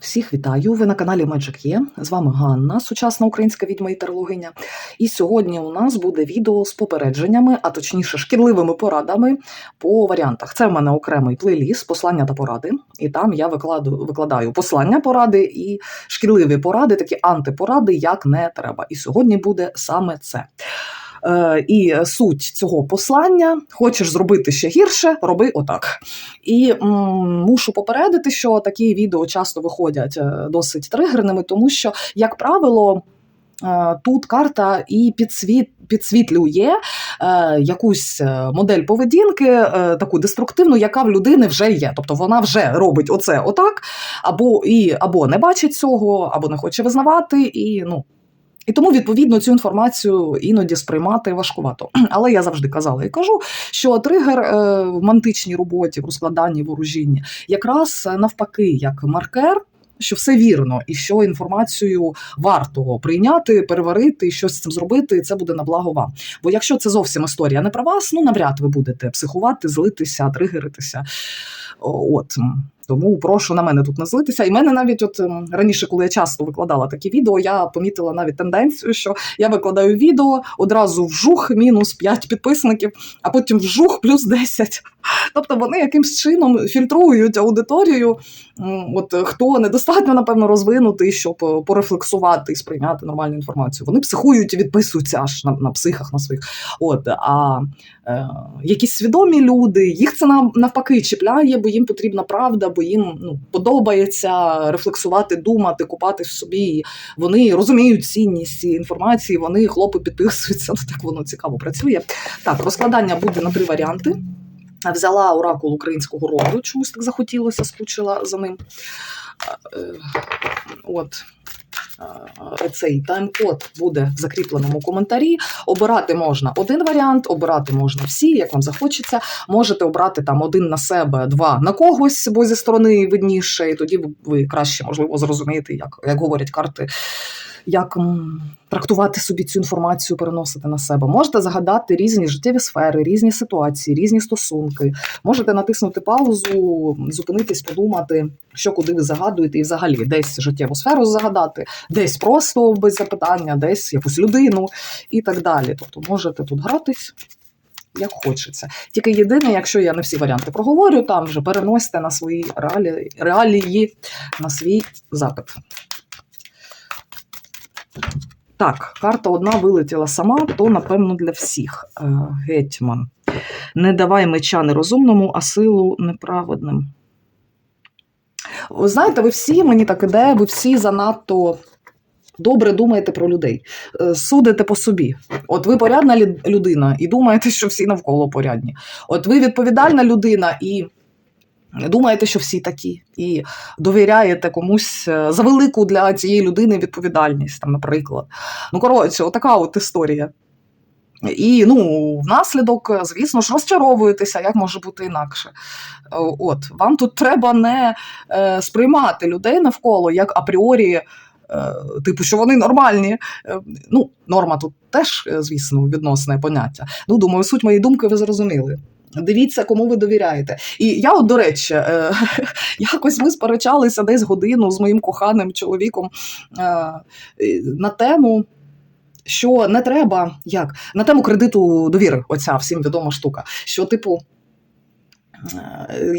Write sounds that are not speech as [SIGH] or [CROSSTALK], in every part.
Всіх вітаю! Ви на каналі Magic Є. З вами Ганна, сучасна українська відьма і терлогиня. І сьогодні у нас буде відео з попередженнями, а точніше шкідливими порадами по варіантах. Це в мене окремий плейліст, послання та поради. І там я викладу, викладаю послання поради і шкідливі поради, такі антипоради, як не треба. І сьогодні буде саме це. Е, І суть цього послання: хочеш зробити ще гірше, роби отак. І мушу попередити, що такі відео часто виходять е, досить тригерними, тому що, як правило, е, тут карта і підсвіт. Підсвітлює е, якусь модель поведінки, е, таку деструктивну, яка в людини вже є. Тобто вона вже робить оце отак, або і або не бачить цього, або не хоче визнавати, і ну. І тому, відповідно, цю інформацію іноді сприймати важкувато. [CLEARS THROAT] Але я завжди казала і кажу, що тригер е, в мантичній роботі, в розкладанні ворожінні, якраз е, навпаки, як маркер. Що все вірно, і що інформацію варто прийняти, переварити щось з цим зробити, це буде на благо вам. Бо якщо це зовсім історія не про вас, ну навряд ви будете психувати, злитися, тригеритися. От тому прошу на мене тут не злитися. І мене навіть, от ем, раніше, коли я часто викладала такі відео, я помітила навіть тенденцію, що я викладаю відео одразу вжух, мінус 5 підписників, а потім вжух плюс 10. Тобто вони якимсь чином фільтрують аудиторію. От хто недостатньо, напевно, розвинутий, щоб е, порефлексувати і сприйняти нормальну інформацію. Вони психують і відписуються аж на, на психах на своїх. От а е, якісь свідомі люди, їх це нав- навпаки чіпляє, бо їм потрібна правда, бо їм ну, подобається рефлексувати, думати, купати в собі. І вони розуміють цінність цієї інформації, вони хлопи підписуються. [LAUGHS] Ну так воно цікаво працює. Так, розкладання буде на три варіанти. Взяла оракул українського роду, чомусь так захотілося, скучила за ним. Е, От. Е, Цей тайм-код буде в закріпленому коментарі. Обирати можна один варіант, обирати можна всі, як вам захочеться. Можете обрати там один на себе, два на когось, бо зі сторони видніше, і тоді ви- краще можливо зрозумієте, як, як говорять карти, як трактувати собі цю інформацію, переносити на себе. Можете загадати різні життєві сфери, різні ситуації, різні стосунки. Можете натиснути паузу, зупинитись, подумати, що куди ви загадуєте, і взагалі десь життєву сферу загадати, десь просто без запитання, десь якусь людину і так далі. Тобто можете тут гратись. Як хочеться. Тільки єдине, якщо я не всі варіанти проговорю, там вже переносьте на свої реалії, реалії на свій запит. Так, карта одна вилетіла сама, то напевно для всіх. Е, Гетьман. Не давай меча нерозумному, а силу неправедним. Знаєте, ви всі, мені так іде, ви всі занадто добре думаєте про людей, Е, судите по собі. От ви порядна людина і думаєте, що всі навколо порядні. От ви відповідальна людина і думаєте, що всі такі, і довіряєте комусь е, за велику для цієї людини відповідальність, там, наприклад. Ну, коротше, отака от історія. І ну, внаслідок, е, звісно ж, розчаровуєтеся, як може бути інакше. Е, От, вам тут треба не сприймати людей навколо як апріорі, типу, що вони нормальні. Ну, норма тут теж, звісно, відносне поняття. Ну, думаю, суть моєї думки ви зрозуміли. Дивіться, кому ви довіряєте. І я, от, до речі, е, [LAUGHS] якось ми сперечалися десь годину з моїм коханим чоловіком е, на тему. Що не треба, як на тему кредиту довіри, оця всім відома штука. Що, типу,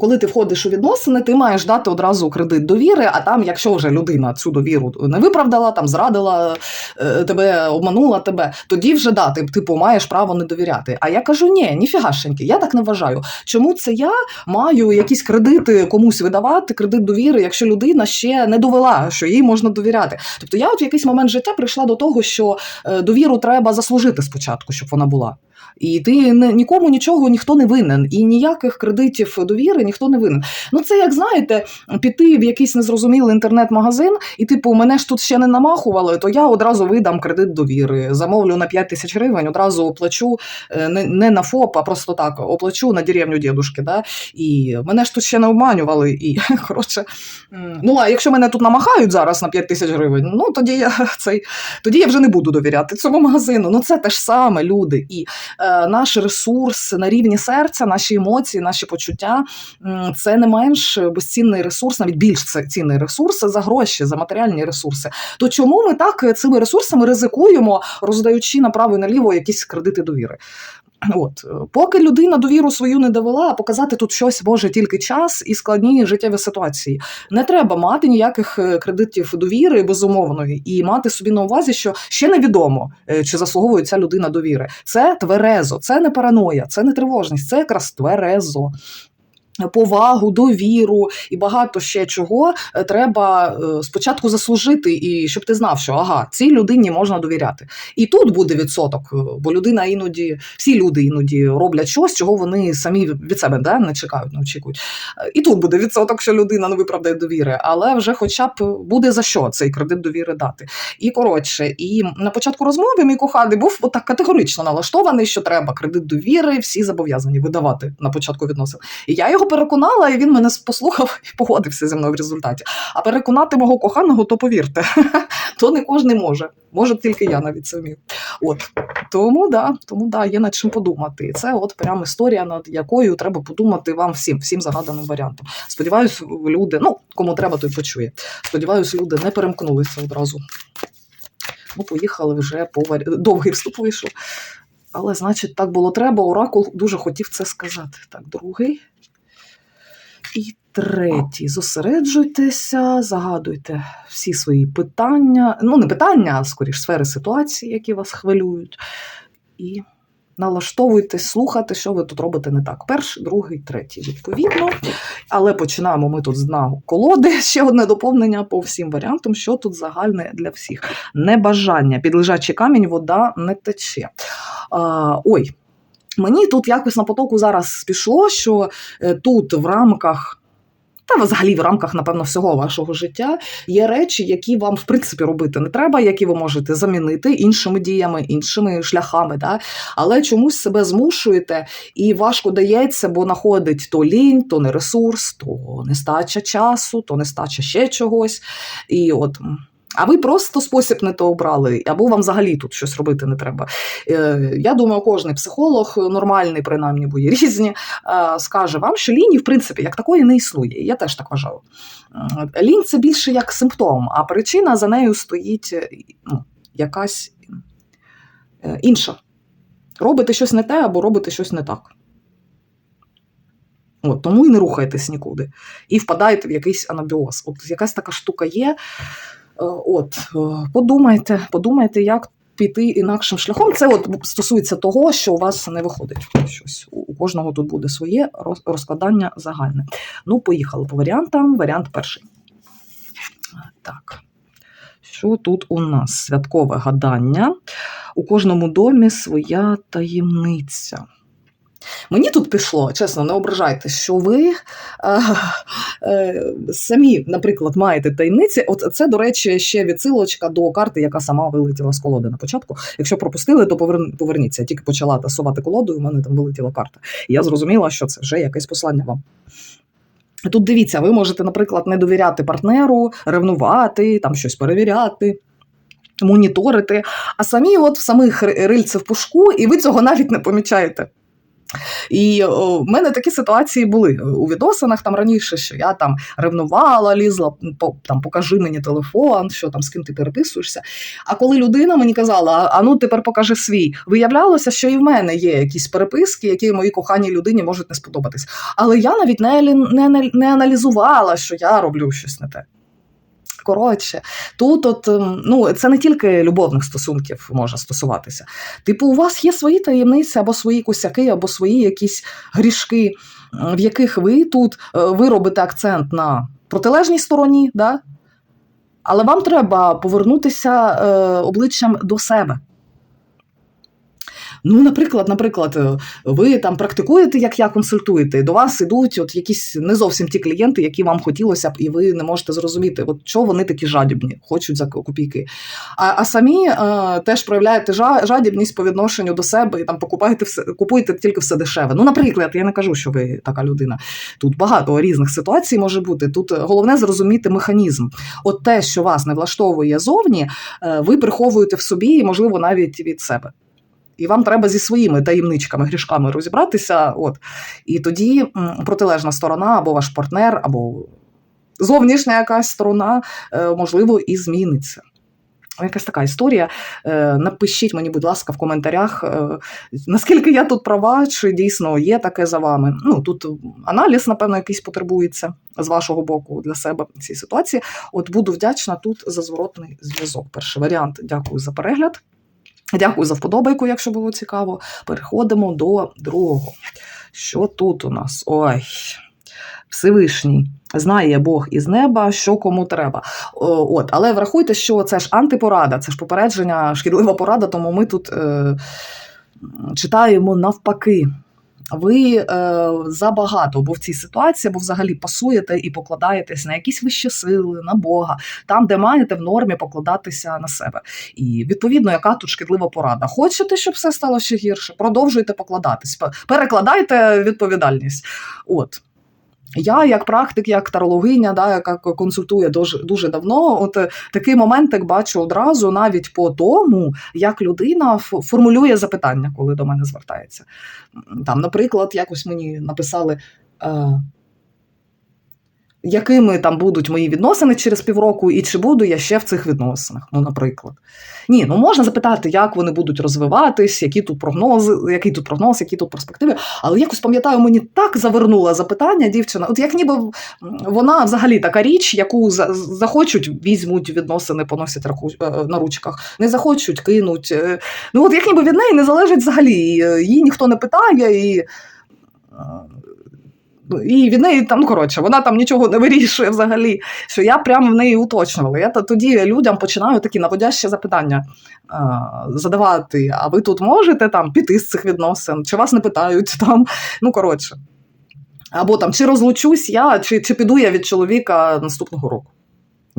коли ти входиш у відносини, ти маєш дати одразу кредит довіри, а там, якщо вже людина цю довіру не виправдала, там зрадила е, тебе, обманула тебе, тоді вже да, ти типу маєш право не довіряти. А я кажу: ні, ніфігашеньки, я так не вважаю. Чому це я маю якісь кредити комусь видавати, кредит довіри, якщо людина ще не довела, що їй можна довіряти? Тобто я от в якийсь момент життя прийшла до того, що е, довіру треба заслужити спочатку, щоб вона була. І ти не, нікому нічого ніхто не винен, і ніяких кредитів довіри ніхто не винен. Ну це як знаєте, піти в якийсь незрозумілий інтернет-магазин, і типу, мене ж тут ще не намахували, то я одразу видам кредит довіри, замовлю на 5 тисяч гривень, одразу оплачу е, не, не на ФОП, а просто так оплачу на деревню дідушки. Да? І мене ж тут ще не обманювали. І [LAUGHS] коротше, ну а якщо мене тут намахають зараз на 5 тисяч гривень, ну тоді я [LAUGHS] цей тоді я вже не буду довіряти цьому магазину. Ну це те ж саме люди. І наш ресурс на рівні серця, наші емоції, наші почуття це не менш безцінний ресурс, навіть більш цінний ресурс за гроші, за матеріальні ресурси. То чому ми так е, цими ресурсами ризикуємо, роздаючи направо і наліво якісь кредити довіри? [CLEARS THROAT] От, е, поки людина довіру свою не довела, показати тут щось може тільки час і складні життєві ситуації. Не треба мати ніяких е, кредитів довіри безумовної і мати собі на увазі, що ще невідомо, е, чи заслуговує ця людина довіри. Це тверезо, це не параноя, це не тривожність, це якраз тверезо. Повагу, довіру і багато ще чого е, треба е, спочатку заслужити, і щоб ти знав, що ага, цій людині можна довіряти. І тут буде відсоток, е, бо людина іноді, всі люди іноді роблять щось, чого вони самі від себе да, не чекають, не очікують. І тут буде відсоток, що людина не виправдає довіри, але вже хоча б буде за що цей кредит довіри дати. І коротше, і на початку розмови мій коханий був отак категорично налаштований, що треба кредит довіри, всі зобов'язані видавати на початку відносин. І я його переконала, і він мене послухав і погодився зі мною в результаті. А переконати мого коханого, то повірте, [LAUGHS] то не кожен може. Може тільки я навіть це вмію. От тому да, тому да, є над чим подумати. І це от прям історія, над якою треба подумати вам всім, всім загаданим варіантом. Сподіваюсь, люди, ну кому треба, той почує. Сподіваюсь, люди не перемкнулися одразу. Ну, поїхали вже по варі... довгий вступ вийшов. Але, значить, так було треба. Оракул дуже хотів це сказати. Так, другий. І третій. Зосереджуйтеся, загадуйте всі свої питання. Ну, не питання, а скоріш сфери ситуації, які вас хвилюють. І налаштовуйтесь, слухати, що ви тут робите не так. Перший, другий, третій, відповідно. Але починаємо ми тут з дна колоди. [LAUGHS] Ще одне доповнення по всім варіантам, що тут загальне для всіх. Небажання. Під лежачий камінь вода не тече. А, ой. Мені тут якось на потоку зараз пішло, що е, тут в рамках. Та взагалі в рамках, напевно, всього вашого життя є речі, які вам в принципі робити не треба, які ви можете замінити іншими діями, іншими шляхами. Да? Але чомусь себе змушуєте і важко дається, бо знаходить то лінь, то не ресурс, то нестача часу, то нестача ще чогось. І от. А ви просто спосіб не то обрали, або вам взагалі тут щось робити не треба. Е, Я думаю, кожен психолог, нормальний, принаймні, бо є різні, е, скаже вам, що лінії, в принципі, як такої не існує. Я теж так вважаю. Лінь це більше як симптом, а причина за нею стоїть е, ну, якась е, інша. Робите щось не те або робите щось не так. От, тому і не рухаєтесь нікуди. І впадаєте в якийсь анабіоз. От якась така штука є. Е, От, е, подумайте, подумайте, як піти інакшим шляхом. Це от стосується того, що у вас не виходить щось. У кожного тут буде своє розкладання загальне. Ну, поїхали по варіантам. Варіант перший. Так. Що тут у нас? Святкове гадання. У кожному домі своя таємниця. Мені тут пішло, чесно, не ображайте, що ви е, е, самі, наприклад, маєте таємниці. От це, до речі, ще відсилочка до карти, яка сама вилетіла з колоди на початку. Якщо пропустили, то повер- поверніться. Я тільки почала тасувати колоду, і в мене там вилетіла карта. І я зрозуміла, що це вже якесь послання вам. Тут дивіться, ви можете, наприклад, не довіряти партнеру, ревнувати, там щось перевіряти. Моніторити, а самі от в самих рильце в пушку, і ви цього навіть не помічаєте. І в мене такі ситуації були у відносинах там раніше, що я там ревнувала, лізла, по, там покажи мені телефон, що там з ким ти переписуєшся. А коли людина мені казала, а, ну тепер покажи свій, виявлялося, що і в мене є якісь переписки, які моїй коханій людині можуть не сподобатись. Але я навіть не, не, не аналізувала, що я роблю щось не те. Коротше, тут от, ем, ну, це не тільки любовних стосунків може стосуватися. Типу, у вас є свої таємниці, або свої косяки, або свої якісь грішки, в яких ви тут е, ви робите акцент на протилежній стороні, да? але вам треба повернутися е, обличчям до себе. Ну, наприклад, наприклад, е, ви там практикуєте, як я консультуєте, до вас ідуть от якісь не зовсім ті клієнти, які вам хотілося б, і ви не можете зрозуміти, от чого вони такі жадібні, хочуть за копійки. А, а самі е, теж проявляєте жадібність по відношенню до себе і там покупаєте все, купуєте тільки все дешеве. Ну, наприклад, я не кажу, що ви така людина. Тут багато різних ситуацій може бути. Тут головне зрозуміти механізм. От те, що вас не влаштовує зовні, е, ви приховуєте в собі і, можливо, навіть від себе. І вам треба зі своїми таємничками, грішками розібратися. От. І тоді протилежна сторона, або ваш партнер, або зовнішня якась сторона, е, можливо, і зміниться. Якась така історія. Е, Напишіть мені, будь ласка, в коментарях, е, наскільки я тут права, чи дійсно є таке за вами. Ну тут аналіз, напевно, якийсь потребується з вашого боку для себе в цій ситуації. От буду вдячна тут за зворотний зв'язок. Перший варіант. Дякую за перегляд. Дякую за вподобайку, якщо було цікаво. Переходимо до другого. Що тут у нас? Ой, Всевишній. Знає Бог із неба, що кому треба. От, але врахуйте, що це ж антипорада, це ж попередження, шкідлива порада, тому ми тут е, читаємо навпаки. Ви е, забагато, бо в цій ситуації, або взагалі пасуєте і покладаєтесь на якісь вищі сили, на Бога, там, де маєте в нормі покладатися на себе. І відповідно, яка тут шкідлива порада? Хочете, щоб все стало ще гірше? Продовжуйте покладатись, перекладайте відповідальність. От. Я, як практик, як тарологиня, да, яка консультує дуже, дуже давно, от такий такий моментик бачу одразу, навіть по тому, як людина формулює запитання, коли до мене звертається. Там, наприклад, якось мені написали. Якими там будуть мої відносини через півроку, і чи буду я ще в цих відносинах? Ну, наприклад. Ні, ну можна запитати, як вони будуть розвиватись, які тут прогнози, який тут прогноз, які тут перспективи. Але якось пам'ятаю, мені так завернула запитання дівчина. От як ніби вона взагалі така річ, яку за- захочуть, візьмуть відносини, поносять е, на ручках, не захочуть, кинуть. Е, Ну от як ніби від неї не залежить взагалі. Е, Її ніхто не питає, і. І від неї там, ну коротше, вона там нічого не вирішує взагалі. Що я прямо в неї уточнювала. Я то- тоді людям починаю такі наводящі запитання е, задавати. А ви тут можете там піти з цих відносин? Чи вас не питають там? Ну коротше. Або там, чи розлучусь я, чи, чи піду я від чоловіка наступного року.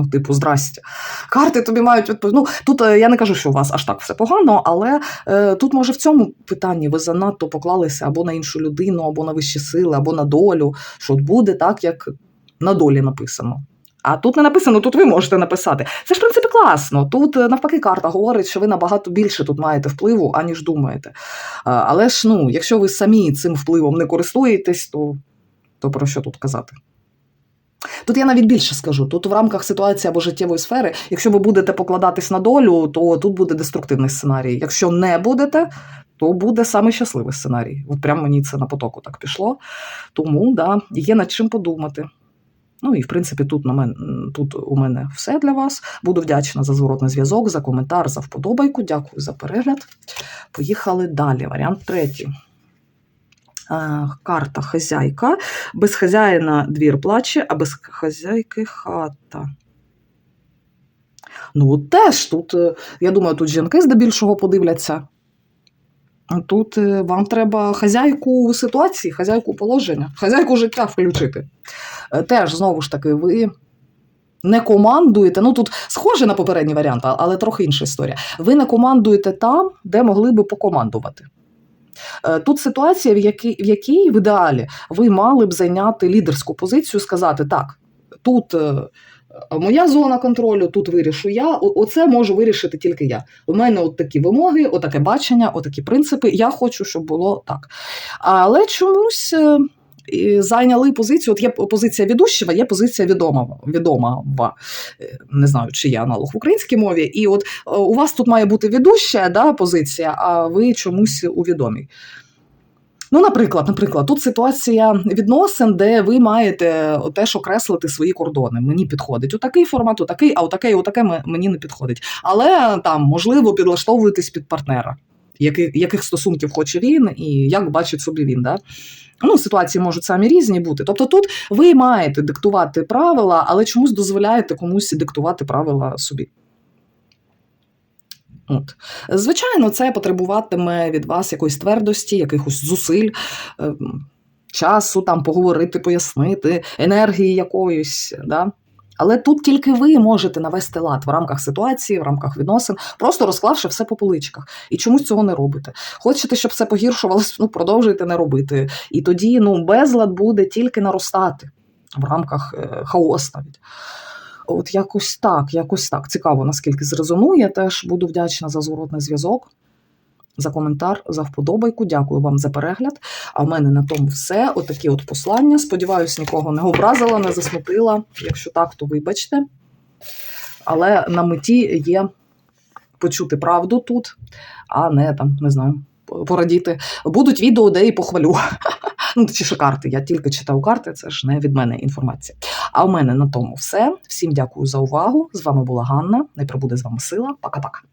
Ну, типу, здрасте. Карти тобі мають відповідь. Ну, тут е, я не кажу, що у вас аж так все погано, але е, тут, може, в цьому питанні ви занадто поклалися або на іншу людину, або на вищі сили, або на долю, що от буде так, як на долі написано. А тут не написано, тут ви можете написати. Це ж, в принципі, класно. Тут е, навпаки карта говорить, що ви набагато більше тут маєте впливу, аніж думаєте. Але ж, ну, якщо ви самі цим впливом не користуєтесь, то, то про що тут казати? Тут я навіть більше скажу. Тут в рамках ситуації або життєвої сфери, якщо ви будете покладатись на долю, то тут буде деструктивний сценарій. Якщо не будете, то буде саме щасливий сценарій. От прямо мені це на потоку так пішло. Тому да, є над чим подумати. Ну і в принципі, тут на мен, тут у мене все для вас. Буду вдячна за зворотний зв'язок, за коментар, за вподобайку. Дякую за перегляд. Поїхали далі. Варіант третій. Е, Карта хазяйка. Без хазяїна двір плаче, а без хазяйки хата. Ну, теж тут, е, я думаю, тут жінки здебільшого подивляться. Тут е, вам треба хазяйку ситуації, хазяйку положення, хазяйку життя включити. Теж, знову ж таки, ви не командуєте. Ну тут схоже на попередній варіант, але трохи інша історія. Ви не командуєте там, де могли би покомандувати. Е, Тут ситуація, в якій, в якій в ідеалі ви мали б зайняти лідерську позицію, сказати так, тут. е, Моя зона контролю, тут вирішу я. Оце можу вирішити тільки я. У мене от такі вимоги, отаке бачення, отакі принципи. Я хочу, щоб було так. Але чомусь е, зайняли позицію. От є позиція ведущого, є позиція відомого. відомого. Е, Не знаю, чи є аналог в українській мові. І от е, у вас тут має бути ведуща да, позиція, а ви чомусь у відомій. Ну, наприклад, наприклад, тут ситуація відносин, де ви маєте теж окреслити свої кордони. Мені підходить отакий формат, отакий, а отаке, і отаке мені не підходить. Але там можливо підлаштовуєтесь під партнера, який, яких стосунків хоче він і як бачить собі він. Да? Ну, ситуації можуть самі різні бути. Тобто тут ви маєте диктувати правила, але чомусь дозволяєте комусь диктувати правила собі. От. Звичайно, це потребуватиме від вас якоїсь твердості, якихось зусиль, ем, часу там поговорити, пояснити, енергії якоїсь. Да? Але тут тільки ви можете навести лад в рамках ситуації, в рамках відносин, просто розклавши все по поличках. І чомусь цього не робите. Хочете, щоб все погіршувалось, ну продовжуйте не робити. І тоді ну, безлад буде тільки наростати в рамках е, хаос навіть. От якось так, якось так. Цікаво, наскільки зрезонує. Теж буду вдячна за зворотний зв'язок. За коментар, за вподобайку. Дякую вам за перегляд. А в мене на тому все. Отакі от послання. Сподіваюсь, нікого не образила, не засмутила. Якщо так, то вибачте. Але на меті є почути правду тут, а не там, не знаю, порадіти. Будуть відео, де і похвалю. [LAUGHS] Ну, точніше, карти. Я тільки читаю карти, це ж не від мене інформація. А в мене на тому все. Всім дякую за увагу. З вами була Ганна. Не прибуде з вами сила. Пока-пока.